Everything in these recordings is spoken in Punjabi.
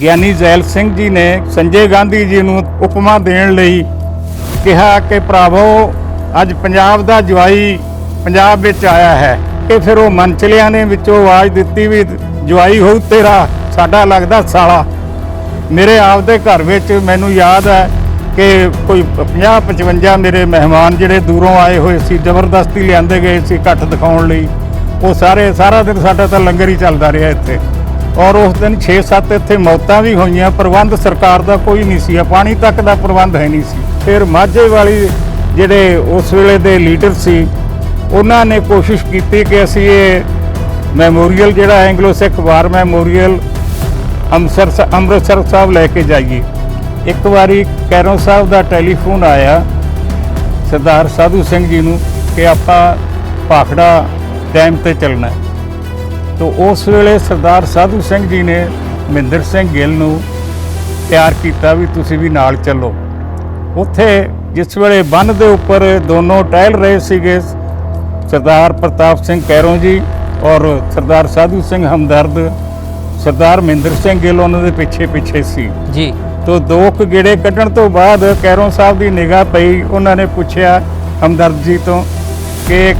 ਗਿਆਨੀ ਜ਼ੈਲ ਸਿੰਘ ਜੀ ਨੇ ਸੰਜੇ ਗਾਂਧੀ ਜੀ ਨੂੰ ਉਪਮਾ ਦੇਣ ਲਈ ਕਿਹਾ ਕਿ ਭਰਾਵੋ, ਅੱਜ ਪੰਜਾਬ ਦਾ ਜਵਾਈ ਪੰਜਾਬ ਵਿੱਚ ਆਇਆ ਹੈ। ਕਿ ਫਿਰ ਉਹ ਮੰਚਲਿਆਂ ਨੇ ਵਿੱਚੋਂ ਆਵਾਜ਼ ਦਿੱਤੀ ਵੀ ਜਵਾਈ ਹੋਊ ਤੇਰਾ, ਸਾਡਾ ਲੱਗਦਾ ਸਾਲਾ। ਮੇਰੇ ਆਪਦੇ ਘਰ ਵਿੱਚ ਮੈਨੂੰ ਯਾਦ ਹੈ ਕਿ ਕੋਈ 50 55 ਮੇਰੇ ਮਹਿਮਾਨ ਜਿਹੜੇ ਦੂਰੋਂ ਆਏ ਹੋਏ ਸੀ, ਜ਼ਬਰਦਸਤੀ ਲਿਆਂਦੇ ਗਏ ਸੀ ਇਕੱਠ ਦਿਖਾਉਣ ਲਈ। ਉਹ ਸਾਰੇ, ਸਾਰਾ ਦਿਨ ਸਾਡਾ ਤਾਂ ਲੰਗਰ ਹੀ ਚੱਲਦਾ ਰਿਹਾ ਇੱਥੇ। ਔਰ ਉਸ ਦਿਨ 6-7 ਇੱਥੇ ਮੌਤਾਂ ਵੀ ਹੋਈਆਂ, ਪ੍ਰਬੰਧ ਸਰਕਾਰ ਦਾ ਕੋਈ ਨਹੀਂ ਸੀ ਪਾਣੀ ਤੱਕ ਦਾ ਪ੍ਰਬੰਧ ਹੈ ਨਹੀਂ ਸੀ। ਫਿਰ ਮਾਝੇ ਵਾਲੀ ਜਿਹੜੇ ਉਸ ਵੇਲੇ ਦੇ ਲੀਡਰ ਸੀ, ਉਹਨਾਂ ਨੇ ਕੋਸ਼ਿਸ਼ ਕੀਤੀ ਕਿ ਅਸੀਂ ਇਹ ਮੈਮੋਰੀਅਲ ਜਿਹੜਾ Anglo Sikh war memorial Amritsar ਸ- ਅੰਮ੍ਰਿਤਸਰ ਸਾਹਿਬ ਲੈ ਕੇ ਜਾਈਏ। ਇੱਕ ਵਾਰੀ ਕੈਰੋਂ ਸਾਹਿਬ ਦਾ ਟੈਲੀਫੋਨ ਆਇਆ, ਸਰਦਾਰ ਸਾਧੂ ਸਿੰਘ ਜੀ ਨੂੰ ਕਿ ਆਪਾਂ ਭਾਖੜਾ ਡੈਮ ਤੇ ਚੱਲਣਾ ਤੋ ਉਸ ਵੇਲੇ ਸਰਦਾਰ ਸਾਧੂ ਸਿੰਘ ਜੀ ਨੇ ਮਹਿੰਦਰ ਸਿੰਘ ਗਿੱਲ ਨੂੰ ਤਿਆਰ ਕੀਤਾ ਵੀ ਤੁਸੀਂ ਵੀ ਨਾਲ ਚੱਲੋ। ਉੱਥੇ ਜਿਸ ਵੇਲੇ ਬੰਨ ਦੇ ਉੱਪਰ ਦੋਨੋਂ ਟਹਿਲ ਰਹੇ ਸੀਗੇ ਸਰਦਾਰ ਪ੍ਰਤਾਪ ਸਿੰਘ ਕੈਰੋਂ ਜੀ ਔਰ ਸਰਦਾਰ ਸਾਧੂ ਸਿੰਘ ਹਮਦਰਦ ਸਰਦਾਰ ਮਹਿੰਦਰ ਸਿੰਘ ਗਿੱਲ ਉਹਨਾਂ ਦੇ ਪਿੱਛੇ ਪਿੱਛੇ ਸੀ। ਜੀ। ਤੋ ਦੋ ਕੁ ਗੇੜੇ ਕੱਢਣ ਤੋਂ ਬਾਅਦ ਕੈਰੋਂ ਸਾਹਿਬ ਦੀ ਨਿਗਾਹ ਪਈ ਉਹਨਾਂ ਨੇ ਪੁੱਛਿਆ ਹਮਦਰਦ ਜੀ ਤੋਂ ਕਿ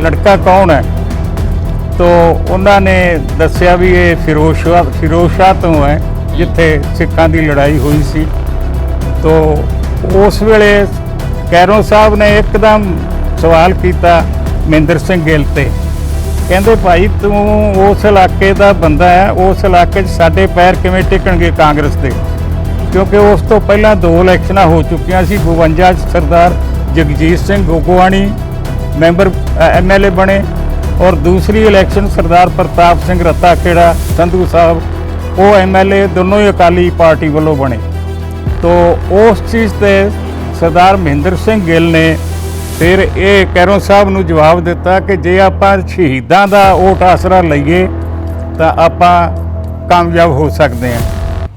ਲੜਕਾ ਕੌਣ ਹੈ? ਤੋ ਉਹਨਾਂ ਨੇ ਦੱਸਿਆ ਵੀ ਇਹ ਫਿਰੋਜ਼ਸ਼ਾਹ ਫਿਰੋਜ਼ਸ਼ਾਹ ਤੋਂ ਹੈ, ਜਿੱਥੇ ਸਿੱਖਾਂ ਦੀ ਲੜਾਈ ਹੋਈ ਸੀ। ਤੋ ਉਸ ਵੇਲੇ ਕੈਰੋਂ ਸਾਹਿਬ ਨੇ ਇੱਕਦਮ ਸਵਾਲ ਕੀਤਾ ਮਹਿੰਦਰ ਸਿੰਘ ਗਿੱਲ ਤੇ। ਕਹਿੰਦੇ, ਭਾਈ, ਤੂੰ ਉਸ ਇਲਾਕੇ ਦਾ ਬੰਦਾ ਹੈ, ਉਸ ਇਲਾਕੇ 'ਚ ਸਾਡੇ ਪੈਰ ਕਿਵੇਂ ਟਿਕਣਗੇ ਕਾਂਗਰਸ ਦੇ? ਕਿਉਂਕਿ ਉਸ ਤੋਂ ਪਹਿਲਾਂ ਦੋ ਇਲੈਕਸ਼ਨਾਂ ਹੋ ਚੁੱਕੀਆਂ ਸੀ 52 'ਚ ਸਰਦਾਰ ਜਗਜੀਤ ਸਿੰਘ ਗੋਗੋਵਾਣੀ ਮੈਂਬਰ ਐਮਐਲਏ ਬਣੇ ਔਰ ਦੂਸਰੀ ਇਲੈਕਸ਼ਨ ਸਰਦਾਰ ਪ੍ਰਤਾਪ ਸਿੰਘ ਰੱਤਾ ਖੇੜਾ ਸੰਧੂ ਸਾਹਿਬ। ਉਹ ਐਮਐਲਏ ਦੋਨੋਂ ਹੀ ਅਕਾਲੀ ਪਾਰਟੀ ਵੱਲੋਂ ਬਣੇ। ਤੋ ਉਸ ਚੀਜ਼ ਤੇ ਸਰਦਾਰ ਮਹਿੰਦਰ ਸਿੰਘ ਗਿੱਲ ਨੇ ਫਿਰ ਇਹ ਕੈਰੋਂ ਸਾਹਿਬ ਨੂੰ ਜਵਾਬ ਦਿੱਤਾ ਕਿ ਜੇ ਆਪਾਂ ਸ਼ਹੀਦਾਂ ਦਾ ਓਟ ਆਸਰਾ ਲਈਏ, ਤਾਂ ਆਪਾਂ ਕਾਮਯਾਬ ਹੋ ਸਕਦੇ ਹਾਂ।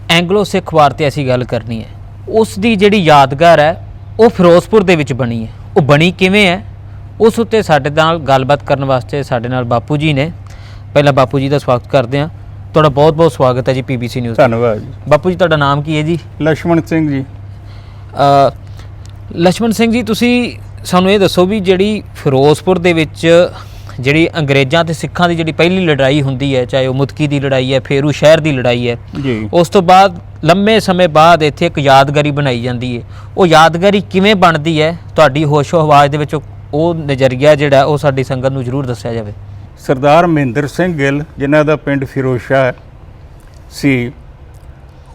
ਐਂਗਲੋ ਸਿੱਖ ਵਾਰ ਤੇ ਅਸੀਂ ਗੱਲ ਕਰਨੀ ਹੈ। ਉਸ ਦੀ ਜਿਹੜੀ ਯਾਦਗਾਰ ਹੈ, ਉਹ ਫਿਰੋਜ਼ਪੁਰ ਦੇ ਵਿੱਚ ਬਣੀ ਹੈ। ਉਹ ਬਣੀ ਕਿਵੇਂ ਹੈ? ਉਸ ਉੱਤੇ ਸਾਡੇ ਨਾਲ ਗੱਲਬਾਤ ਕਰਨ ਵਾਸਤੇ ਸਾਡੇ ਨਾਲ ਬਾਪੂ ਜੀ ਨੇ। ਪਹਿਲਾਂ ਬਾਪੂ ਜੀ ਦਾ ਸਵਾਗਤ ਕਰਦੇ ਹਾਂ। ਤੁਹਾਡਾ ਬਹੁਤ-ਬਹੁਤ ਸਵਾਗਤ ਹੈ ਜੀ ਪੀਬੀਸੀ ਨਿਊਜ਼ ਧੰਨਵਾਦ ਜੀ। ਬਾਪੂ ਜੀ ਤੁਹਾਡਾ ਨਾਮ ਕੀ ਹੈ ਜੀ? ਲక్ష్మణ ਸਿੰਘ ਜੀ। ਅ ਲక్ష్మణ ਸਿੰਘ ਜੀ ਤੁਸੀਂ ਸਾਨੂੰ ਇਹ ਦੱਸੋ ਵੀ ਜਿਹੜੀ ਫਿਰੋਜ਼ਪੁਰ ਦੇ ਵਿੱਚ ਜਿਹੜੀ ਅੰਗਰੇਜ਼ਾਂ ਤੇ ਸਿੱਖਾਂ ਦੀ ਜਿਹੜੀ ਪਹਿਲੀ ਲੜਾਈ ਹੁੰਦੀ ਹੈ ਚਾਹੇ ਉਹ ਮੁਤਕੀ ਦੀ ਲੜਾਈ ਹੈ ਫੇਰੂ ਸ਼ਹਿਰ ਦੀ ਲੜਾਈ ਹੈ ਜੀ। ਉਸ ਤੋਂ ਬਾਅਦ ਲੰਮੇ ਸਮੇਂ ਬਾਅਦ ਇੱਥੇ ਇੱਕ ਯਾਦਗਾਰੀ ਬਣਾਈ ਜਾਂਦੀ ਹੈ। ਉਹ ਯਾਦਗਾਰੀ ਕਿਵੇਂ ਬਣਦੀ ਹੈ? ਤੁਹਾਡੀ ਹੋਸ਼ੋ ਹਵਾਸ ਦੇ ਵਿੱਚ ਉਹ ਉਹ ਨਜ਼ਰੀਆ ਜਿਹੜਾ ਉਹ ਸਾਡੀ ਸੰਗਤ ਨੂੰ ਜ਼ਰੂਰ ਦੱਸਿਆ ਜਾਵੇ। ਸਰਦਾਰ ਮਹਿੰਦਰ ਸਿੰਘ ਗਿੱਲ, ਜਿਨ੍ਹਾਂ ਦਾ ਪਿੰਡ ਫਿਰੋਸ਼ਾ ਸੀ,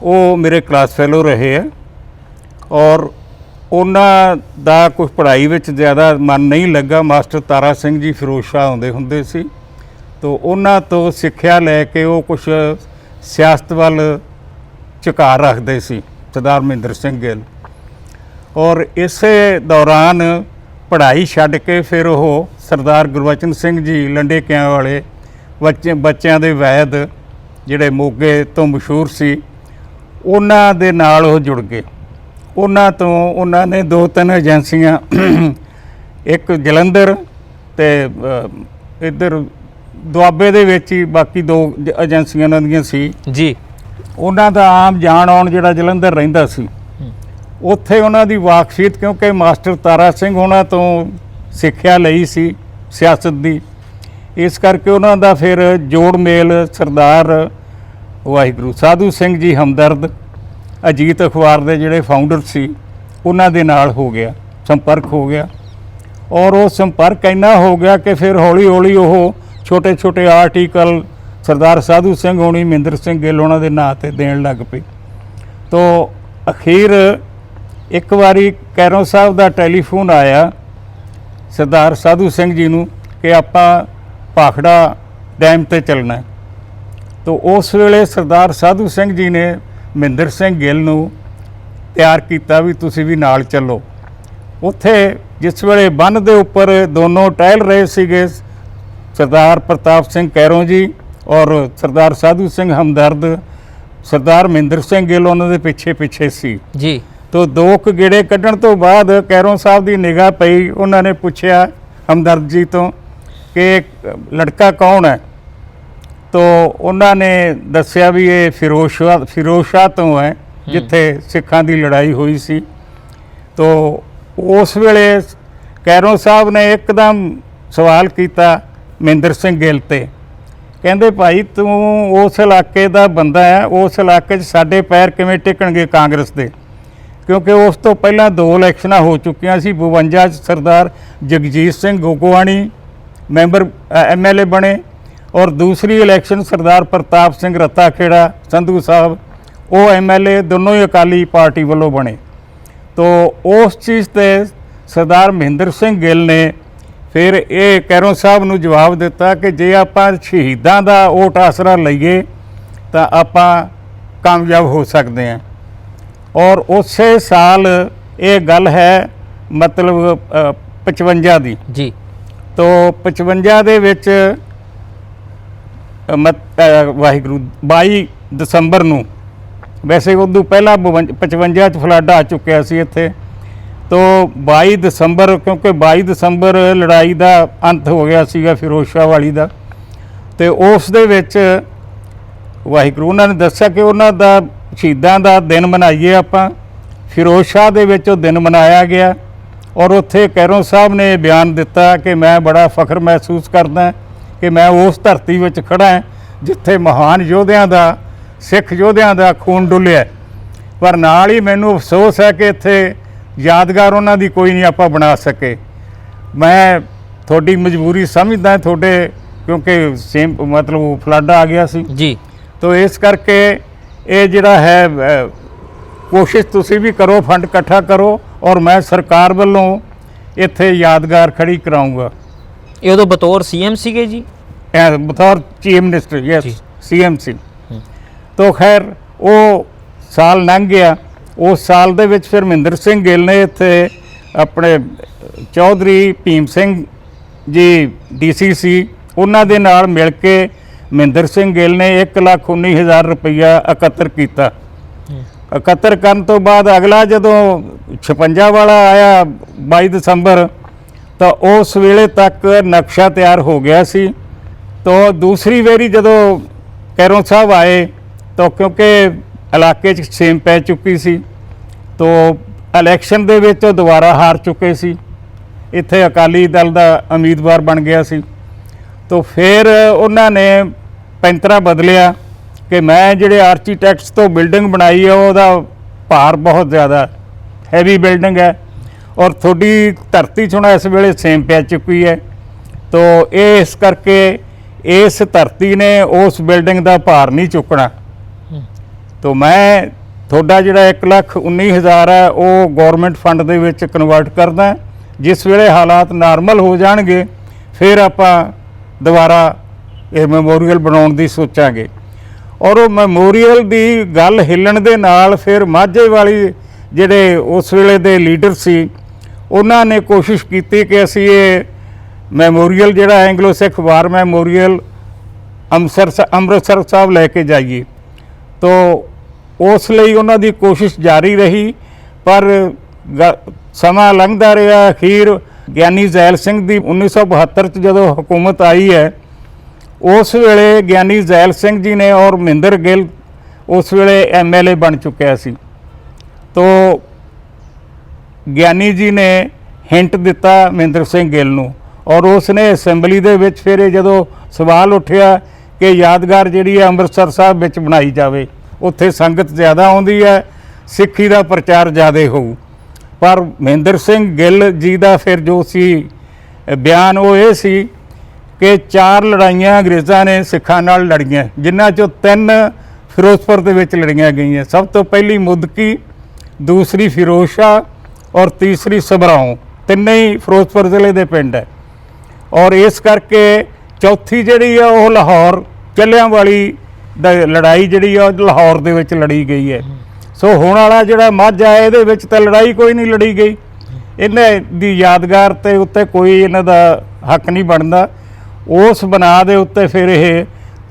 ਉਹ ਮੇਰੇ ਕਲਾਸ ਫੈਲੋ ਰਹੇ ਆ ਔਰ ਉਹਨਾਂ ਦਾ ਕੁਝ ਪੜ੍ਹਾਈ ਵਿੱਚ ਜ਼ਿਆਦਾ ਮਨ ਨਹੀਂ ਲੱਗਾ। ਮਾਸਟਰ ਤਾਰਾ ਸਿੰਘ ਜੀ ਫਿਰੋਸ਼ਾ ਆਉਂਦੇ ਹੁੰਦੇ ਸੀ ਤੋਂ ਉਹਨਾਂ ਤੋਂ ਸਿੱਖਿਆ ਲੈ ਕੇ ਉਹ ਕੁਝ ਸਿਆਸਤ ਵੱਲ ਝੁਕਾਅ ਰੱਖਦੇ ਸੀ, ਸਰਦਾਰ ਮਹਿੰਦਰ ਸਿੰਘ ਗਿੱਲ। ਔਰ ਇਸੇ ਦੌਰਾਨ ਪੜ੍ਹਾਈ ਛੱਡ ਕੇ ਫਿਰ ਉਹ ਸਰਦਾਰ ਗੁਰਬਚਨ ਸਿੰਘ ਜੀ ਲੰਡੇ ਕਿਆਂ ਵਾਲੇ ਬੱਚੇ ਬੱਚਿਆਂ ਦੇ ਵੈਦ ਜਿਹੜੇ ਮੋਗੇ ਤੋਂ ਮਸ਼ਹੂਰ ਸੀ ਉਹਨਾਂ ਦੇ ਨਾਲ ਉਹ ਜੁੜ ਗਏ। ਉਹਨਾਂ ਤੋਂ ਉਹਨਾਂ ਨੇ ਦੋ ਤਿੰਨ ਏਜੰਸੀਆਂ ਇੱਕ ਜਲੰਧਰ ਤੇ ਇੱਧਰ ਦੁਆਬੇ ਦੇ ਵਿੱਚ ਹੀ ਬਾਕੀ ਦੋ ਏਜੰਸੀਆਂ ਉਹਨਾਂ ਦੀਆਂ ਸੀ। ਜੀ। ਉਹਨਾਂ ਦਾ ਆਮ ਜਾਣ ਆਉਣ ਜਿਹੜਾ ਜਲੰਧਰ ਰਹਿੰਦਾ ਸੀ ਉੱਥੇ ਉਹਨਾਂ ਦੀ ਵਾਕਫੀਤ ਕਿਉਂਕਿ ਮਾਸਟਰ ਤਾਰਾ ਸਿੰਘ ਉਹਨਾਂ ਤੋਂ ਸਿੱਖਿਆ ਲਈ ਸੀ ਸਿਆਸਤ ਦੀ। ਇਸ ਕਰਕੇ ਉਹਨਾਂ ਦਾ ਫਿਰ ਜੋੜ ਮੇਲ ਸਰਦਾਰ ਵਾਹਿਗੁਰੂ ਸਾਧੂ ਸਿੰਘ ਜੀ ਹਮਦਰਦ, ਅਜੀਤ ਅਖਬਾਰ ਦੇ ਜਿਹੜੇ ਫਾਊਂਡਰ ਸੀ, ਉਹਨਾਂ ਦੇ ਨਾਲ ਹੋ ਗਿਆ, ਸੰਪਰਕ ਹੋ ਗਿਆ। ਔਰ ਉਹ ਸੰਪਰਕ ਇੰਨਾ ਹੋ ਗਿਆ ਕਿ ਫਿਰ ਹੌਲੀ ਹੌਲੀ ਉਹ ਛੋਟੇ ਛੋਟੇ ਆਰਟੀਕਲ ਸਰਦਾਰ ਸਾਧੂ ਸਿੰਘ ਹੋਣੀ, ਮਹਿੰਦਰ ਸਿੰਘ ਗਿੱਲ ਉਹਨਾਂ ਦੇ ਨਾਂ ਤੇ ਦੇਣ ਲੱਗ ਪਏ। ਤੋ ਅਖੀਰ ਇੱਕ ਵਾਰੀ ਕੈਰੋਂ ਸਾਹਿਬ ਦਾ ਟੈਲੀਫੋਨ ਆਇਆ, ਸਰਦਾਰ ਸਾਧੂ ਸਿੰਘ ਜੀ ਨੂੰ ਕਿ ਆਪਾਂ ਭਾਖੜਾ ਡੈਮ ਤੇ ਚੱਲਣਾ ਹੈ। ਤੋ ਉਸ ਵੇਲੇ ਸਰਦਾਰ ਸਾਧੂ ਸਿੰਘ ਜੀ ਨੇ ਮਹਿੰਦਰ ਸਿੰਘ ਗਿੱਲ ਨੂੰ ਤਿਆਰ ਕੀਤਾ ਵੀ ਤੁਸੀਂ ਵੀ ਨਾਲ ਚੱਲੋ। ਉੱਥੇ ਜਿਸ ਵੇਲੇ ਬੰਨ ਦੇ ਉੱਪਰ ਦੋਨੋਂ ਟਹਿਲ ਰਹੇ ਸੀਗੇ, ਸਰਦਾਰ ਪ੍ਰਤਾਪ ਸਿੰਘ ਕੈਰੋਂ ਜੀ ਔਰ ਸਰਦਾਰ ਸਾਧੂ ਸਿੰਘ ਹਮਦਰਦ, ਸਰਦਾਰ ਮਹਿੰਦਰ ਸਿੰਘ ਗਿੱਲ ਉਹਨਾਂ ਦੇ ਪਿੱਛੇ ਪਿੱਛੇ ਸੀ। ਜੀ। ਤੋ ਦੋ ਕੁ ਗੇੜੇ ਕੱਢਣ ਤੋਂ ਬਾਅਦ ਕੈਰੋਂ ਸਾਹਿਬ ਦੀ ਨਿਗਾਹ ਪਈ ਉਹਨਾਂ ਨੇ ਪੁੱਛਿਆ ਹਮਦਰਦ ਜੀ ਤੋਂ ਕਿ ਲੜਕਾ ਕੌਣ ਹੈ? ਤੋਂ ਉਹਨਾਂ ਨੇ ਦੱਸਿਆ ਵੀ ਇਹ ਫਿਰੋਸ਼ਾ ਫਿਰੋਸ਼ਾ ਤੋਂ ਹੈ। ਜਿੱਥੇ ਸਿੱਖਾਂ ਦੀ ਲੜਾਈ ਹੋਈ ਸੀ। ਤੋਂ ਉਸ ਵੇਲੇ ਕੈਰੋਂ ਸਾਹਿਬ ਨੇ ਇੱਕਦਮ ਸਵਾਲ ਕੀਤਾ ਮਹਿੰਦਰ ਸਿੰਘ ਗਿੱਲ ਤੇ। ਕਹਿੰਦੇ ਭਾਈ ਤੂੰ ਉਸ ਇਲਾਕੇ ਦਾ ਬੰਦਾ ਹੈ ਉਸ ਇਲਾਕੇ 'ਚ ਸਾਡੇ ਪੈਰ ਕਿਵੇਂ ਟਿਕਣਗੇ ਕਾਂਗਰਸ ਦੇ? ਕਿਉਂਕਿ ਉਸ ਤੋਂ ਪਹਿਲਾਂ ਦੋ ਇਲੈਕਸ਼ਨਾਂ ਹੋ ਚੁੱਕੀਆਂ ਸੀ 52 'ਚ ਸਰਦਾਰ ਜਗਜੀਤ ਸਿੰਘ ਗੋਗੋਵਾਣੀ ਮੈਂਬਰ ਐਮਐਲਏ ਬਣੇ ਔਰ ਦੂਸਰੀ ਇਲੈਕਸ਼ਨ ਸਰਦਾਰ ਪ੍ਰਤਾਪ ਸਿੰਘ ਰੱਤਾਖੇੜਾ, ਸੰਧੂ ਸਾਹਿਬ, ਉਹ ਐਮਐਲਏ ਦੋਨੋਂ ਹੀ ਅਕਾਲੀ ਪਾਰਟੀ ਵੱਲੋਂ ਬਣੇ। ਤੋ ਉਸ ਚੀਜ਼ ਤੇ ਸਰਦਾਰ ਮਹਿੰਦਰ ਸਿੰਘ ਗਿੱਲ ਨੇ ਫਿਰ ਇਹ ਕੈਰੋਂ ਸਾਹਿਬ ਨੂੰ ਜਵਾਬ ਦਿੱਤਾ ਕਿ ਜੇ ਆਪਾਂ ਸ਼ਹੀਦਾਂ ਦਾ ਓਟ ਆਸਰਾ ਲਈਏ ਤਾਂ ਆਪਾਂ ਕਾਮਯਾਬ ਹੋ ਸਕਦੇ ਹਾਂ। ਔਰ ਉਸੇ ਸਾਲ ਇਹ ਗੱਲ ਹੈ ਮਤਲਬ ਅ, 55 ਦੀ। ਜੀ। ਤੋ 55 ਦੇ ਵਿੱਚ ਮਤ- ਵਾਹਿਗੁਰੂ 22 ਦਸੰਬਰ ਨੂੰ ਵੈਸੇ ਉਦੋਂ ਪਹਿਲਾਂ 52 55 ਚ ਫਲੱਡ ਆ ਚੁੱਕਿਆ ਸੀ ਇੱਥੇ। ਤੋ 22 ਦਸੰਬਰ ਕਿਉਂਕਿ 22 ਦਸੰਬਰ ਲੜਾਈ ਦਾ ਅੰਤ ਹੋ ਗਿਆ ਸੀਗਾ ਫਿਰੋਜ਼ ਸ਼ਾਹ ਵਾਲੀ ਦਾ ਤੇ ਉਸ ਦੇ ਵਿੱਚ ਵਾਹਿਗੁਰੂ ਉਹਨਾਂ ਨੇ ਦੱਸਿਆ ਕਿ ਉਹਨਾਂ ਦਾ ਸ਼ਹੀਦਾਂ ਦਾ ਦਿਨ ਮਨਾਈਏ ਆਪਾਂ। ਫਿਰੋਜ਼ ਸ਼ਾਹ ਦੇ ਵਿੱਚ ਉਹ ਦਿਨ ਮਨਾਇਆ ਗਿਆ ਔਰ ਉੱਥੇ ਕੈਰੋਂ ਸਾਹਿਬ ਨੇ ਇਹ ਬਿਆਨ ਦਿੱਤਾ ਕਿ ਮੈਂ ਬੜਾ ਫਖਰ ਮਹਿਸੂਸ ਕਰਦਾ ਕਿ ਮੈਂ ਉਸ ਧਰਤੀ ਵਿੱਚ ਖੜਾ ਹਾਂ ਜਿੱਥੇ ਮਹਾਨ ਯੋਧਿਆਂ ਦਾ ਸਿੱਖ ਯੋਧਿਆਂ ਦਾ ਖੂਨ ਡੁੱਲਿਆ ਪਰ ਨਾਲ ਹੀ ਮੈਨੂੰ ਅਫਸੋਸ ਹੈ ਕਿ ਇੱਥੇ ਯਾਦਗਾਰ ਉਹਨਾਂ ਦੀ ਕੋਈ ਨਹੀਂ ਆਪਾਂ ਬਣਾ ਸਕੇ। ਮੈਂ ਤੁਹਾਡੀ ਮਜਬੂਰੀ ਸਮਝਦਾ ਤੁਹਾਡੇ ਕਿਉਂਕਿ ਸੇਮ ਮਤਲਬ ਫਲੱਡ ਆ ਗਿਆ ਸੀ। ਜੀ। ਤੋ ਇਸ ਕਰਕੇ ਇਹ ਜਿਹੜਾ ਹੈ ਕੋਸ਼ਿਸ਼ ਤੁਸੀਂ ਵੀ ਕਰੋ ਫੰਡ ਇਕੱਠਾ ਕਰੋ ਔਰ ਮੈਂ ਸਰਕਾਰ ਵੱਲੋਂ ਇੱਥੇ ਯਾਦਗਾਰ ਖੜੀ ਕਰਾਉਂਗਾ ਇਹ ਉਦੋਂ ਬਤੌਰ ਸੀਐਮ ਸੀਗੇ ਜੀ ਐ ਬਤੌਰ ਚੀਫ ਮਿਨਿਸਟਰ। ਯੈਸ ਸੀਐਮਸੀ ਹੂੰ। ਤੋ ਖੈਰ ਉਹ ਸਾਲ ਲੰਘ ਗਿਆ ਉਸ ਸਾਲ ਦੇ ਵਿੱਚ ਫਿਰ ਮਹਿੰਦਰ ਸਿੰਘ ਗਿੱਲ ਨੇ ਇੱਥੇ ਆਪਣੇ ਚੌਧਰੀ ਭੀਮ ਸਿੰਘ ਜੀ ਡੀਸੀ ਸੀ ਉਹਨਾਂ ਦੇ ਨਾਲ ਮਿਲ ਕੇ ਮਹਿੰਦਰ ਸਿੰਘ ਗਿੱਲ ਨੇ 119000 ਰੁਪਈਆ ਇਕੱਤਰ ਕੀਤਾ। ਇਕੱਤਰ ਕਰਨ ਤੋਂ ਬਾਅਦ ਅਗਲਾ ਜਦੋਂ 56 ਵਾਲਾ ਆਇਆ 22 ਦਸੰਬਰ, ਤਾਂ ਉਸ ਵੇਲੇ ਤੱਕ ਨਕਸ਼ਾ ਤਿਆਰ ਹੋ ਗਿਆ ਸੀ। ਤਾਂ ਦੂਸਰੀ ਵਾਰੀ ਜਦੋਂ ਕੈਰੋਂ ਸਾਹਿਬ ਆਏ, ਤਾਂ ਕਿਉਂਕਿ ਇਲਾਕੇ 'ਚ ਸੇਮ ਪੈ ਚੁੱਕੀ ਸੀ, ਤੋਂ ਇਲੈਕਸ਼ਨ ਦੇ ਵਿੱਚ ਉਹ ਦੁਬਾਰਾ ਹਾਰ ਚੁੱਕੇ ਸੀ। ਇੱਥੇ ਅਕਾਲੀ ਦਲ ਦਾ ਉਮੀਦਵਾਰ ਬਣ ਗਿਆ ਸੀ। ਤਾਂ ਫਿਰ ਉਹਨਾਂ ਨੇ ਪੈਂਤਰਾ ਬਦਲਿਆ ਕਿ ਮੈਂ ਜਿਹੜੇ ਆਰਕੀਟੈਕਟਸ ਤੋਂ ਬਿਲਡਿੰਗ ਬਣਾਈ ਹੈ ਉਹਦਾ ਭਾਰ ਬਹੁਤ ਜ਼ਿਆਦਾ ਹੈਵੀ ਬਿਲਡਿੰਗ ਹੈ ਔਰ ਤੁਹਾਡੀ ਧਰਤੀ 'ਚ ਇਸ ਵੇਲੇ ਸੇਮ ਪੈ ਚੁੱਕੀ ਹੈ। ਤੋਂ ਇਹ ਇਸ ਕਰਕੇ ਇਸ ਧਰਤੀ ਨੇ ਉਸ ਬਿਲਡਿੰਗ ਦਾ ਭਾਰ ਨਹੀਂ ਚੁੱਕਣਾ। ਤੋਂ ਮੈਂ ਤੁਹਾਡਾ ਜਿਹੜਾ 119000 ਹੈ, ਉਹ ਗਵਰਨਮੈਂਟ ਫੰਡ ਦੇ ਵਿੱਚ ਕਨਵਰਟ ਕਰਦਾ। ਜਿਸ ਵੇਲੇ ਹਾਲਾਤ ਨਾਰਮਲ ਹੋ ਜਾਣਗੇ, ਫਿਰ ਆਪਾਂ ਦੁਬਾਰਾ ਇਹ ਮੈਮੋਰੀਅਲ ਬਣਾਉਣ ਦੀ ਸੋਚਾਂਗੇ। ਔਰ ਉਹ ਮੈਮੋਰੀਅਲ ਦੀ ਗੱਲ ਹਿੱਲਣ ਦੇ ਨਾਲ ਫਿਰ ਮਾਝੇ ਵਾਲੀ ਜਿਹੜੇ ਉਸ ਵੇਲੇ ਦੇ ਲੀਡਰ ਸੀ, ਉਹਨਾਂ ਨੇ ਕੋਸ਼ਿਸ਼ ਕੀਤੀ ਕਿ ਅਸੀਂ ਇਹ ਮੈਮੋਰੀਅਲ ਜਿਹੜਾ Anglo Sikh war memorial Amritsar Amritsar Sahib ਲੈ ਕੇ ਜਾਈਏ। ਤੋ ਉਸ ਲਈ ਉਹਨਾਂ ਦੀ ਕੋਸ਼ਿਸ਼ ਜਾਰੀ ਰਹੀ, ਪਰ ਗ- ਸਮਾਂ ਲੰਘਦਾ ਰਿਹਾ। ਅਖੀਰ ਗਿਆਨੀ ਜ਼ੈਲ ਸਿੰਘ ਦੀ 1972 ਚ ਜਦੋਂ ਹਕੂਮਤ ਆਈ ਹੈ ਉਸ ਵੇਲੇ ਗਿਆਨੀ ਜ਼ੈਲ ਸਿੰਘ ਜੀ ਨੇ ਔਰ ਮਹਿੰਦਰ ਗਿੱਲ ਉਸ ਵੇਲੇ ਐਮਐਲਏ ਬਣ ਚੁੱਕਿਆ ਸੀ। ਤੋ ਗਿਆਨੀ ਜੀ ਨੇ ਹਿੰਟ ਦਿੱਤਾ ਮਹਿੰਦਰ ਸਿੰਘ ਗਿੱਲ ਨੂੰ ਔਰ ਉਸ ਨੇ ਅਸੈਂਬਲੀ ਦੇ ਵਿੱਚ ਫਿਰ ਇਹ ਜਦੋਂ ਸਵਾਲ ਉੱਠਿਆ ਕਿ ਯਾਦਗਾਰ ਜਿਹੜੀ ਹੈ ਅੰਮ੍ਰਿਤਸਰ ਸਾਹਿਬ ਵਿੱਚ ਬਣਾਈ ਜਾਵੇ, ਉੱਥੇ ਸੰਗਤ ਜ਼ਿਆਦਾ ਆਉਂਦੀ ਹੈ, ਸਿੱਖੀ ਦਾ ਪ੍ਰਚਾਰ ਜ਼ਿਆਦਾ ਹੋਊ। ਪਰ ਮਹਿੰਦਰ ਸਿੰਘ ਗਿੱਲ ਜੀ ਦਾ ਫਿਰ ਜੋ ਸੀ ਬਿਆਨ ਉਹ ਇਹ ਸੀ ਕਿ ਚਾਰ ਲੜਾਈਆਂ ਅੰਗਰੇਜ਼ਾਂ ਨੇ ਸਿੱਖਾਂ ਨਾਲ ਲੜੀਆਂ, ਜਿਨ੍ਹਾਂ ਚੋਂ ਤਿੰਨ ਫਿਰੋਜ਼ਪੁਰ ਦੇ ਵਿੱਚ ਲੜੀਆਂ ਗਈਆਂ। ਸਭ ਤੋਂ ਪਹਿਲੀ ਮੁਦਕੀ, ਦੂਸਰੀ ਫਿਰੋਜ਼ਸ਼ਾਹ ਔਰ ਤੀਸਰੀ ਸਭਰਾਉਂ। ਤਿੰਨੇ ਹੀ ਫਿਰੋਜ਼ਪੁਰ ਜ਼ਿਲ੍ਹੇ ਦੇ ਪਿੰਡ ਹੈ। ਔਰ ਇਸ ਕਰਕੇ ਚੌਥੀ ਜਿਹੜੀ ਆ, ਉਹ ਲਾਹੌਰ ਚੱਲਿਆਂ ਵਾਲੀ ਦਾ ਲੜਾਈ ਜਿਹੜੀ ਆ, ਉਹ ਲਾਹੌਰ ਦੇ ਵਿੱਚ ਲੜੀ ਗਈ ਹੈ। ਸੋ ਹੁਣ ਵਾਲਾ ਜਿਹੜਾ ਮੱਝ ਹੈ ਇਹਦੇ ਵਿੱਚ ਤਾਂ ਲੜਾਈ ਕੋਈ ਨਹੀਂ ਲੜੀ ਗਈ। ਇਹਨਾਂ ਦੀ ਯਾਦਗਾਰ ਤੇ ਉੱਤੇ ਕੋਈ ਇਹਨਾਂ ਦਾ ਹੱਕ ਨਹੀਂ ਬਣਦਾ। ਉਸ ਬਣਾ ਦੇ ਉੱਤੇ ਫਿਰ ਇਹ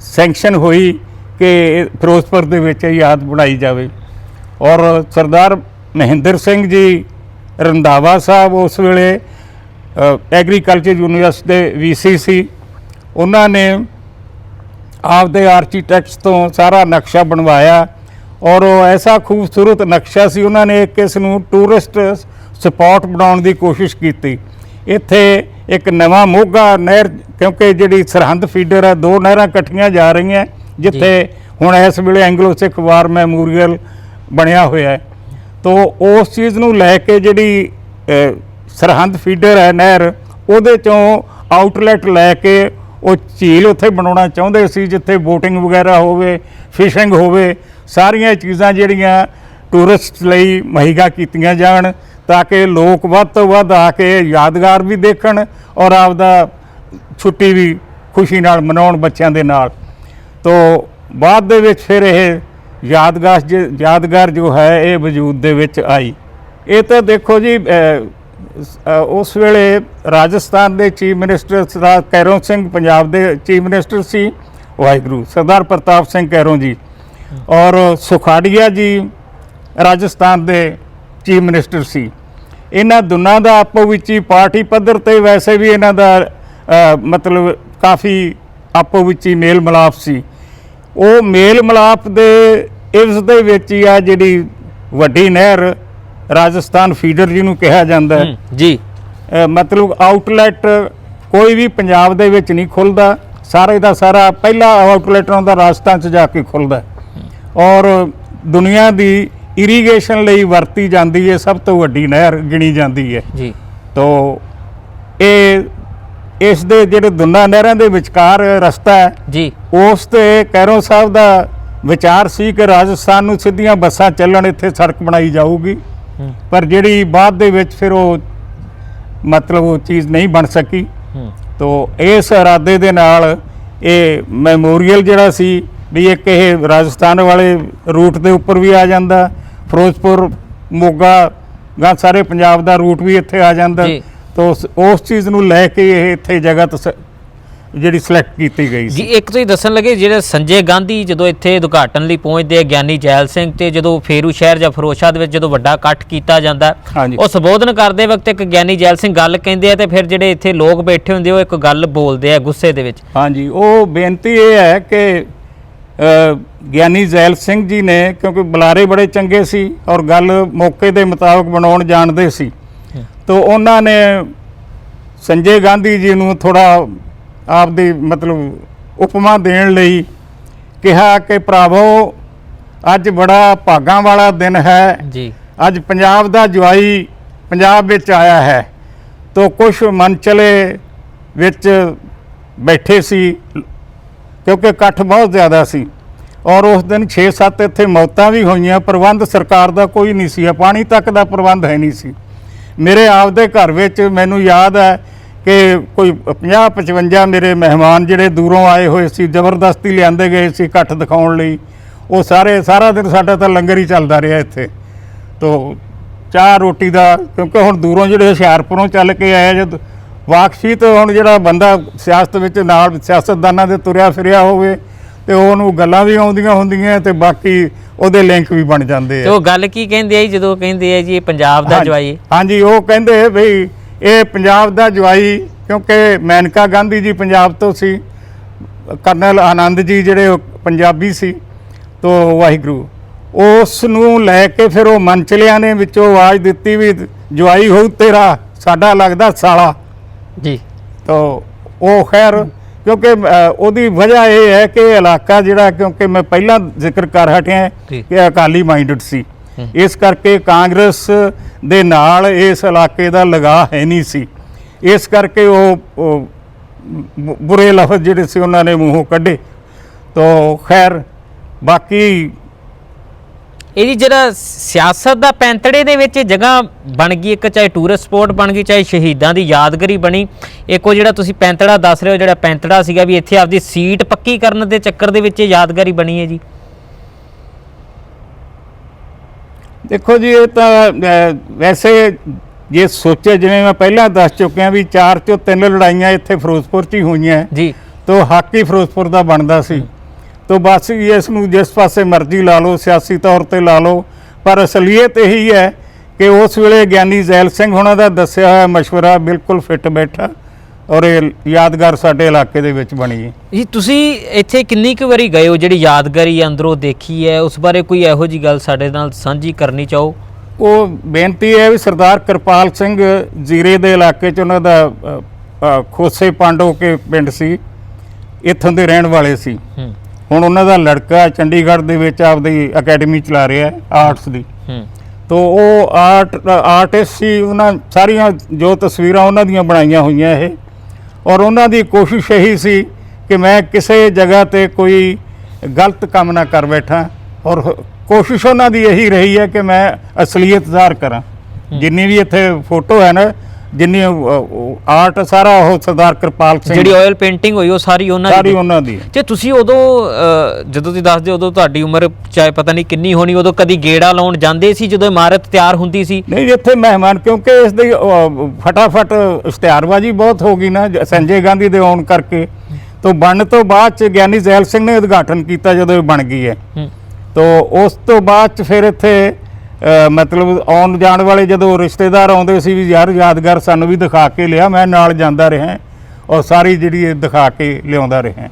ਸੈਂਕਸ਼ਨ ਹੋਈ ਕਿ ਫਿਰੋਜ਼ਪੁਰ ਦੇ ਵਿੱਚ ਇਹ ਯਾਦ ਬਣਾਈ ਜਾਵੇ। ਔਰ ਸਰਦਾਰ ਮਹਿੰਦਰ ਸਿੰਘ ਜੀ ਰੰਧਾਵਾ ਸਾਹਿਬ ਉਸ ਵੇਲੇ ਐਗਰੀਕਲਚਰ ਯੂਨੀਵਰਸਿਟੀ ਦੇ ਵੀਸੀ ਸੀ। ਉਹਨਾਂ ਨੇ ਆਪਦੇ ਆਰਕੀਟੈਕਟਸ ਤੋਂ ਸਾਰਾ ਨਕਸ਼ਾ ਬਣਵਾਇਆ ਔਰ ਉਹ ਐਸਾ ਖੂਬਸੂਰਤ ਨਕਸ਼ਾ ਸੀ, ਉਹਨਾਂ ਨੇ ਕਿਸ ਨੂੰ ਟੂਰਿਸਟ ਸਪੌਟ ਬਣਾਉਣ ਦੀ ਕੋਸ਼ਿਸ਼ ਕੀਤੀ। ਇੱਥੇ ਇੱਕ ਨਵਾਂ ਮੋਗਾ ਨਹਿਰ ਕਿਉਂਕਿ ਜਿਹੜੀ ਸਰਹੰਦ ਫੀਡਰ ਹੈ ਦੋ ਨਹਿਰਾਂ ਇਕੱਠੀਆਂ ਜਾ ਰਹੀਆਂ ਜਿੱਥੇ ਹੁਣ ਇਸ ਵੇਲੇ ਐਂਗਲੋ ਸਿੱਖ ਵਾਰ ਮੈਮੋਰੀਅਲ ਬਣਿਆ ਹੋਇਆ ਹੈ। ਤੋ ਉਸ ਚੀਜ਼ ਨੂੰ ਲੈ ਕੇ ਜਿਹੜੀ ਸਰਹੰਦ ਫੀਡਰ ਹੈ ਨਹਿਰ ਉਹਦੇ ਚੋਂ ਆਊਟਲੈਟ ਲੈ ਕੇ ਉਹ ਝੀਲ ਉੱਥੇ ਬਣਾਉਣਾ ਚਾਹੁੰਦੇ ਸੀ ਜਿੱਥੇ ਬੋਟਿੰਗ ਵਗੈਰਾ ਹੋਵੇ ਫਿਸ਼ਿੰਗ ਹੋਵੇ ਸਾਰੀਆਂ ਚੀਜ਼ਾਂ ਜਿਹੜੀਆਂ ਟੂਰਿਸਟ ਲਈ ਮਹਿੰਗਾ ਕੀਤੀਆਂ ਜਾਣ ਤਾਂ ਕਿ ਲੋਕ ਵੱਧ ਤੋਂ ਵੱਧ ਆ ਕੇ ਯਾਦਗਾਰ ਵੀ ਦੇਖਣ ਔਰ ਆਪਦਾ ਛੁੱਟੀ ਵੀ ਖੁਸ਼ੀ ਨਾਲ ਮਨਾਉਣ ਬੱਚਿਆਂ ਦੇ ਨਾਲ। ਤੋ ਬਾਅਦ ਦੇ ਵਿੱਚ ਫਿਰ ਇਹ ਯਾਦਗਾਰ ਜ- ਯਾਦਗਾਰ ਜੋ ਹੈ ਇਹ ਵਜੂਦ ਦੇ ਵਿੱਚ ਆਈ। ਇਹ ਤਾਂ ਦੇਖੋ ਜੀ ਉਸ ਵੇਲੇ ਰਾਜਸਥਾਨ ਦੇ ਚੀਫ ਮਿਨਿਸਟਰ ਸਰਦਾਰ ਕੈਰੋਂ ਸਿੰਘ ਪੰਜਾਬ ਦੇ ਚੀਫ ਮਿਨਿਸਟਰ ਸੀ, ਵਾਹਿਗੁਰੂ ਸਰਦਾਰ ਪ੍ਰਤਾਪ ਸਿੰਘ ਕੈਰੋਂ ਜੀ। ਔਰ ਸੁਖਾੜੀਆ ਜੀ ਰਾਜਸਥਾਨ ਦੇ ਚੀਫ ਮਿਨਿਸਟਰ ਸੀ। ਇਹਨਾਂ ਦੋਨਾਂ ਦਾ ਆਪੋ ਵਿੱਚ ਹੀ ਪਾਰਟੀ ਪੱਧਰ ਤੇ ਵੈਸੇ ਵੀ ਇਹਨਾਂ ਦਾ ਮਤਲਬ ਕਾਫੀ ਆਪੋ ਵਿੱਚ ਹੀ ਮੇਲ ਮਿਲਾਪ ਸੀ। ਉਹ ਮੇਲ ਮਿਲਾਪ ਦੇ ਇਸ ਦੇ ਵਿੱਚ ਹੀ ਆ ਜਿਹੜੀ ਵੱਡੀ ਨਹਿਰ ਰਾਜਸਥਾਨ ਫੀਡਰ ਜਿਹਨੂੰ ਕਿਹਾ ਜਾਂਦਾ ਹੈ। ਜੀ। ਮਤਲਬ ਆਊਟਲੈਟ ਕੋਈ ਵੀ ਪੰਜਾਬ ਦੇ ਵਿੱਚ ਨਹੀਂ ਖੁੱਲਦਾ। ਸਾਰੇ ਦਾ ਸਾਰਾ ਪਹਿਲਾ ਆਊਟਲੈਟ ਉਹਦਾ ਰਾਜਸਥਾਨ 'ਚ ਜਾ ਕੇ ਖੁੱਲਦਾ। ਔਰ ਦੁਨੀਆ ਦੀ ਇਰੀਗੇਸ਼ਨ ਲਈ ਵਰਤੀ ਜਾਂਦੀ ਹੈ ਸਭ ਤੋਂ ਵੱਡੀ ਨਹਿਰ ਗਿਣੀ ਜਾਂਦੀ ਹੈ ਜੀ। ਤੋ ਇਹ ਇਸ ਦੇ ਜਿਹੜੇ ਦੋਨਾਂ ਨਹਿਰਾਂ ਦੇ ਵਿਚਕਾਰ ਰਸਤਾ ਹੈ ਜੀ। ਉਸ ਤੇ ਕੈਰੋਂ ਸਾਹਿਬ ਦਾ ਵਿਚਾਰ ਸੀ ਕਿ ਰਾਜਸਥਾਨ ਨੂੰ ਸਿੱਧੀਆਂ ਬੱਸਾਂ ਚੱਲਣ ਇੱਥੇ ਸੜਕ ਬਣਾਈ ਜਾਊਗੀ। ਪਰ ਜਿਹੜੀ ਬਾਅਦ ਦੇ ਵਿੱਚ ਫਿਰ ਉਹ ਮਤਲਬ ਉਹ ਚੀਜ਼ ਨਹੀਂ ਬਣ ਸਕੀ। ਤੋ ਇਸ ਇਰਾਦੇ ਦੇ ਨਾਲ ਇਹ ਮੈਮੋਰੀਅਲ ਜਿਹੜਾ ਸੀ ਵੀ ਇੱਕ ਇਹ ਰਾਜਸਥਾਨ ਵਾਲੇ ਰੂਟ ਦੇ ਉੱਪਰ ਵੀ ਆ ਜਾਂਦਾ ਫਿਰੋਜ਼ਪੁਰ ਮੋਗਾ ਗਾ ਸਾਰੇ ਪੰਜਾਬ ਦਾ ਰੂਟ ਵੀ ਇੱਥੇ ਆ ਜਾਂਦਾ ਜੀ। ਤੋ ਉਸ- ਉਸ ਚੀਜ਼ ਨੂੰ ਲੈ ਕੇ ਇਹ ਇੱਥੇ ਜਗ੍ਹਾ ਤਸ- ਜਿਹੜੀ ਸਿਲੈਕਟ ਕੀਤੀ ਗਈ ਜੀ ਸੀ ਇੱਕ ਤੁਸੀਂ ਦੱਸਣ ਲੱਗੇ ਜਿਹੜੇ ਸੰਜੇ ਗਾਂਧੀ ਜਦੋਂ ਇੱਥੇ ਉਦਘਾਟਨ ਲਈ ਪਹੁੰਚਦੇ ਆ ਗਿਆਨੀ ਜੈਲ ਸਿੰਘ ਤੇ ਜਦੋਂ ਫੇਰੂ ਸ਼ਹਿਰ ਜਾਂ ਫਿਰੋਜ਼ਸ਼ਾਹ ਦੇ ਵਿੱਚ ਜਦੋਂ ਵੱਡਾ ਇਕੱਠ ਕੀਤਾ ਜਾਂਦਾ ਹਾਂਜੀ। ਉਹ ਸੰਬੋਧਨ ਕਰਦੇ ਵਕਤ ਇੱਕ ਗਿਆਨੀ ਜੈਲ ਸਿੰਘ ਗੱਲ ਕਹਿੰਦੇ ਆ ਤੇ ਫਿਰ ਜਿਹੜੇ ਇੱਥੇ ਲੋਕ ਬੈਠੇ ਹੁੰਦੇ ਉਹ ਇੱਕ ਗੱਲ ਬੋਲਦੇ ਆ ਗੁੱਸੇ ਦੇ ਵਿੱਚ ਹਾਂਜੀ ਉਹ ਬੇਨਤੀ ਇਹ ਹੈ ਕਿ ਗਿਆਨੀ ਜ਼ੈਲ ਸਿੰਘ ਜੀ ਨੇ ਕਿਉਂਕਿ ਬੁਲਾਰੇ ਬੜੇ ਚੰਗੇ ਸੀ ਔਰ ਗੱਲ ਮੌਕੇ ਦੇ ਮੁਤਾਬਕ ਬਣਾਉਣ ਜਾਣਦੇ ਸੀ। ਤੋ ਉਹਨਾਂ ਨੇ ਸੰਜੇ ਗਾਂਧੀ ਜੀ ਨੂੰ ਥੋੜਾ ਆਪਦੀ ਮਤਲਬ ਉਪਮਾ ਦੇਣ ਲਈ ਕਿਹਾ ਕਿ ਭਰਾਵੋ ਅੱਜ ਬੜਾ ਭਾਗਾਂ ਵਾਲਾ ਦਿਨ ਹੈ। ਜੀ। ਅੱਜ ਪੰਜਾਬ ਦਾ ਜਵਾਈ ਪੰਜਾਬ ਵਿੱਚ ਆਇਆ ਹੈ। ਤੋ ਕੁਝ ਮਨਚਲੇ ਵਿੱਚ ਬੈਠੇ ਸੀ ਕਿਉਂਕਿ ਇਕੱਠ ਬਹੁਤ ਜ਼ਿਆਦਾ ਸੀ ਔਰ ਉਸ ਦਿਨ 6-7 ਇੱਥੇ ਮੌਤਾਂ ਵੀ ਹੋਈਆਂ, ਪ੍ਰਬੰਧ ਸਰਕਾਰ ਦਾ ਕੋਈ ਨਹੀਂ ਸੀ ਪਾਣੀ ਤੱਕ ਦਾ ਪ੍ਰਬੰਧ ਹੈ ਨਹੀਂ ਸੀ। ਮੇਰੇ ਆਪਦੇ ਘਰ ਵਿੱਚ ਮੈਨੂੰ ਯਾਦ ਹੈ ਕਿ ਕੋਈ 50-55 ਮੇਰੇ ਮਹਿਮਾਨ ਜਿਹੜੇ ਦੂਰੋਂ ਆਏ ਹੋਏ ਸੀ, ਜ਼ਬਰਦਸਤੀ ਲਿਆਂਦੇ ਗਏ ਸੀ ਇਕੱਠ ਦਿਖਾਉਣ ਲਈ। ਉਹ ਸਾਰੇ, ਸਾਰਾ ਦਿਨ ਸਾਡਾ ਤਾਂ ਲੰਗਰ ਹੀ ਚੱਲਦਾ ਰਿਹਾ ਇੱਥੇ। ਤੋ ਚਾਹ ਰੋਟੀ ਦਾ, ਕਿਉਂਕਿ ਹੁਣ ਦੂਰੋਂ ਜਿਹੜੇ ਹੁਸ਼ਿਆਰਪੁਰੋਂ ਚੱਲ ਕੇ ਆਏ ਜਦ ਵਾਕਫੀ ਤੋਂ ਹੁਣ ਜਿਹੜਾ ਬੰਦਾ ਸਿਆਸਤ ਵਿੱਚ ਨਾਲ ਸਿਆਸਤਦਾਨਾਂ ਦੇ ਤੁਰਿਆ ਫਿਰਿਆ ਹੋਵੇ ਤੇ ਉਹਨੂੰ ਗੱਲਾਂ ਵੀ ਆਉਂਦੀਆਂ ਹੁੰਦੀਆਂ ਤੇ ਬਾਕੀ ਉਹਦੇ ਲਿੰਕ ਵੀ ਬਣ ਜਾਂਦੇ ਤੇ ਆ ਉਹ ਗੱਲ ਕੀ ਕਹਿੰਦੇ ਆ ਜੀ? ਜਦੋਂ ਕਹਿੰਦੇ ਆ ਜੀ ਇਹ ਪੰਜਾਬ ਦਾ ਜਵਾਈ ਹਾਂਜੀ ਉਹ ਕਹਿੰਦੇ ਬਈ ਇਹ ਪੰਜਾਬ ਦਾ ਜਵਾਈ ਕਿਉਂਕਿ ਮੈਨਕਾ ਗਾਂਧੀ ਜੀ ਪੰਜਾਬ ਤੋਂ ਸੀ ਕਰਨਲ ਆਨੰਦ ਜੀ ਜਿਹੜੇ ਪੰਜਾਬੀ ਸੀ ਤੋ ਵਾਹਿਗੁਰੂ। ਉਸ ਨੂੰ ਲੈ ਕੇ ਫਿਰ ਉਹ ਮੰਚਲਿਆਂ ਨੇ ਵਿੱਚੋਂ ਆਵਾਜ਼ ਦਿੱਤੀ ਵੀ ਜਵਾਈ ਹੋਊ ਤੇਰਾ ਸਾਡਾ ਲੱਗਦਾ ਸਾਲਾ। ਜੀ ਤੋ ਉਹ ਖੈਰ ਕਿਉਂਕਿ ਅ, ਉਹਦੀ ਵਜ੍ਹਾ ਇਹ ਹੈ ਕਿ ਇਹ ਇਲਾਕਾ ਜਿਹੜਾ ਕਿਉਂਕਿ ਮੈਂ ਪਹਿਲਾਂ ਜ਼ਿਕਰ ਕਰ ਹਟਿਆ ਜੀ। ਕਿ ਅਕਾਲੀ ਮਾਈਂਡਡ ਸੀ। ਇਸ ਕਰਕੇ ਕਾਂਗਰਸ ਦੇ ਨਾਲ ਇਸ ਇਲਾਕੇ ਦਾ ਲਗਾਅ ਹੈ ਨਹੀਂ ਸੀ ਇਸ ਕਰਕੇ ਉਹ ਉਹ ਬੁ- ਬੁਰੇ ਲਫ਼ਜ਼ ਜਿਹੜੇ ਸੀ ਉਹਨਾਂ ਨੇ ਮੂੰਹੋਂ ਕੱਢੇ ਤੋ ਖੈਰ ਬਾਕੀ ਇਹਦੀ ਜਿਹੜਾ ਸਿਆਸਤ ਦਾ ਪੈਂਤੜੇ ਦੇ ਵਿੱਚ ਜਗ੍ਹਾ ਬਣ ਗਈ ਇੱਕ ਚਾਹੇ ਟੂਰਿਸਟ ਸਪੌਟ ਬਣ ਗਈ ਚਾਹੇ ਸ਼ਹੀਦਾਂ ਦੀ ਯਾਦਗਾਰੀ ਬਣੀ। ਇੱਕ ਜਿਹੜਾ ਤੁਸੀਂ ਪੈਂਤੜਾ ਦੱਸ ਰਹੇ ਹੋ ਜਿਹੜਾ ਪੈਂਤੜਾ ਸੀਗਾ ਵੀ ਇੱਥੇ ਆਪਦੀ ਸੀਟ ਪੱਕੀ ਕਰਨ ਦੇ ਚੱਕਰ ਦੇ ਵਿੱਚ ਇਹ ਯਾਦਗਾਰੀ ਬਣੀ ਹੈ ਜੀ। ਦੇਖੋ ਜੀ ਇਹ ਤਾਂ ਵੈਸੇ ਜੇ ਸੋਚਿਆ ਜਿਵੇਂ ਮੈਂ ਪਹਿਲਾਂ ਦੱਸ ਚੁੱਕਿਆ ਵੀ ਚਾਰ ਚੋਂ ਤਿੰਨ ਲੜਾਈਆਂ ਇੱਥੇ ਫਿਰੋਜ਼ਪੁਰ 'ਚ ਹੀ ਹੋਈਆਂ। ਜੀ। ਤੋ ਹੱਕ ਹੀ ਫਿਰੋਜ਼ਪੁਰ ਦਾ ਬਣਦਾ ਸੀ। ਤੋ ਬਸ ਇਸ ਨੂੰ ਜਿਸ ਪਾਸੇ ਮਰਜ਼ੀ ਲਾ ਲਓ ਸਿਆਸੀ ਤੌਰ ਤੇ ਲਾ ਲਓ। ਪਰ ਅਸਲੀਅਤ ਇਹੀ ਹੈ ਕਿ ਉਸ ਵੇਲੇ ਗਿਆਨੀ ਜ਼ੈਲ ਸਿੰਘ ਹੁਣਾਂ ਦਾ ਦੱਸਿਆ ਹੋਇਆ ਮਸ਼ਵਰਾ ਬਿਲਕੁਲ ਫਿੱਟ ਬੈਠਾ ਔਰ ਇਹ ਯਾਦਗਾਰ ਸਾਡੇ ਇਲਾਕੇ ਦੇ ਵਿੱਚ ਬਣੀ ਹੈ। ਜੀ ਤੁਸੀਂ ਇੱਥੇ ਕਿੰਨੀ ਕੁ ਵਾਰੀ ਗਏ ਹੋ? ਜਿਹੜੀ ਯਾਦਗਾਰੀ ਅੰਦਰੋਂ ਦੇਖੀ ਹੈ ਉਸ ਬਾਰੇ ਕੋਈ ਇਹੋ ਜੀ ਗੱਲ ਸਾਡੇ ਨਾਲ ਸਾਂਝੀ ਕਰਨੀ ਚਾਹੋ? ਉਹ ਬੇਨਤੀ ਹੈ ਵੀ ਸਰਦਾਰ ਕਿਰਪਾਲ ਸਿੰਘ ਜ਼ੀਰੇ ਦੇ ਇਲਾਕੇ 'ਚ ਉਹਨਾਂ ਦਾ ਖੋਸੇ ਪਾਂਡੋ ਕੇ ਪਿੰਡ ਸੀ। ਇੱਥੋਂ ਦੇ ਰਹਿਣ ਵਾਲੇ ਸੀ। ਹੂੰ। ਹੁਣ ਉਹਨਾਂ ਦਾ ਲੜਕਾ ਚੰਡੀਗੜ੍ਹ ਦੇ ਵਿੱਚ ਆਪਦੀ ਅਕੈਡਮੀ ਚਲਾ ਰਿਹਾ ਹੈ ਆਰਟਸ ਦੀ। ਹੂੰ। ਤੋ ਉਹ ਆਰਟ ਆਰਟਿਸਟ ਸੀ ਉਹਨਾਂ ਸਾਰੀਆਂ ਜੋ ਤਸਵੀਰਾਂ ਉਹਨਾਂ ਦੀਆਂ ਬਣਾਈਆਂ ਹੋਈਆਂ ਇਹ। ਔਰ ਉਹਨਾਂ ਦੀ ਕੋਸ਼ਿਸ਼ ਇਹੀ ਸੀ ਕਿ ਮੈਂ ਕਿਸੇ ਜਗ੍ਹਾ ਤੇ ਕੋਈ ਗਲਤ ਕੰਮ ਨਾ ਕਰ ਬੈਠਾ। ਔਰ ਕੋਸ਼ਿਸ਼ ਉਹਨਾਂ ਦੀ ਇਹੀ ਰਹੀ ਹੈ ਕਿ ਮੈਂ ਅਸਲੀਅਤ ਜ਼ਾਹਰ ਕਰਾਂ। ਜਿੰਨੀ ਵੀ ਇੱਥੇ ਫੋਟੋ ਹੈ ਨਾ ਜਿੰਨੀ ਆਰਟ ਸਾਰਾ ਉਹ ਸਰਦਾਰ ਕਿਰਪਾਲ ਸਿੰਘ ਜਿਹੜੀ ਆਇਲ ਪੇਂਟਿੰਗ ਹੋਈ ਉਹ ਸਾਰੀ ਉਹਨਾਂ ਸਾਰੀ ਦੀ ਉਹਨਾਂ ਦੀ। ਹੈ। ਜੇ ਤੁਸੀਂ ਉਦੋਂ ਜਦੋਂ ਤੁਸੀਂ ਦੱਸਦੇ ਉਦੋਂ ਤੁਹਾਡੀ ਉਮਰ ਚਾਹੇ ਪਤਾ ਨਹੀਂ ਕਿੰਨੀ ਹੋਣੀ ਉਦੋਂ ਕਦੀ ਗੇੜਾ ਲਾਉਣ ਜਾਂਦੇ ਸੀ ਜਦੋਂ ਇਮਾਰਤ ਤਿਆਰ ਹੁੰਦੀ ਸੀ? ਨਹੀਂ ਇੱਥੇ ਮਹਿਮਾਨ ਕਿਉਂਕਿ ਇਸ ਦੀ ਫਟਾਫਟ ਇਸ਼ਤਿਹਾਰਬਾਜ਼ੀ ਬਹੁਤ ਹੋ ਗਈ ਨਾ ਸੰਜੇ ਗਾਂਧੀ ਦੇ ਆਉਣ ਕਰਕੇ। ਤੋਂ ਬਣਨ ਤੋਂ ਬਾਅਦ ਚ ਗਿਆਨੀ ਜ਼ੈਲ ਸਿੰਘ ਨੇ ਉਦਘਾਟਨ ਕੀਤਾ ਜਦੋਂ ਇਹ ਬਣ ਗਈ ਹੈ। ਤੋਂ ਉਸ ਤੋਂ ਬਾਅਦ ਚ ਫਿਰ ਇੱਥੇ ਮਤਲਬ ਆਉਣ ਜਾਣ ਵਾਲੇ ਜਦੋਂ ਰਿਸ਼ਤੇਦਾਰ ਆਉਂਦੇ ਸੀ ਵੀ ਯਾਰ ਯਾਦਗਾਰ ਸਾਨੂੰ ਵੀ ਦਿਖਾ ਕੇ ਲਿਆ, ਮੈਂ ਨਾਲ ਜਾਂਦਾ ਰਿਹਾ ਔਰ ਸਾਰੀ ਜਿਹੜੀ ਇਹ ਦਿਖਾ ਕੇ ਲਿਆਉਂਦਾ ਰਿਹਾ।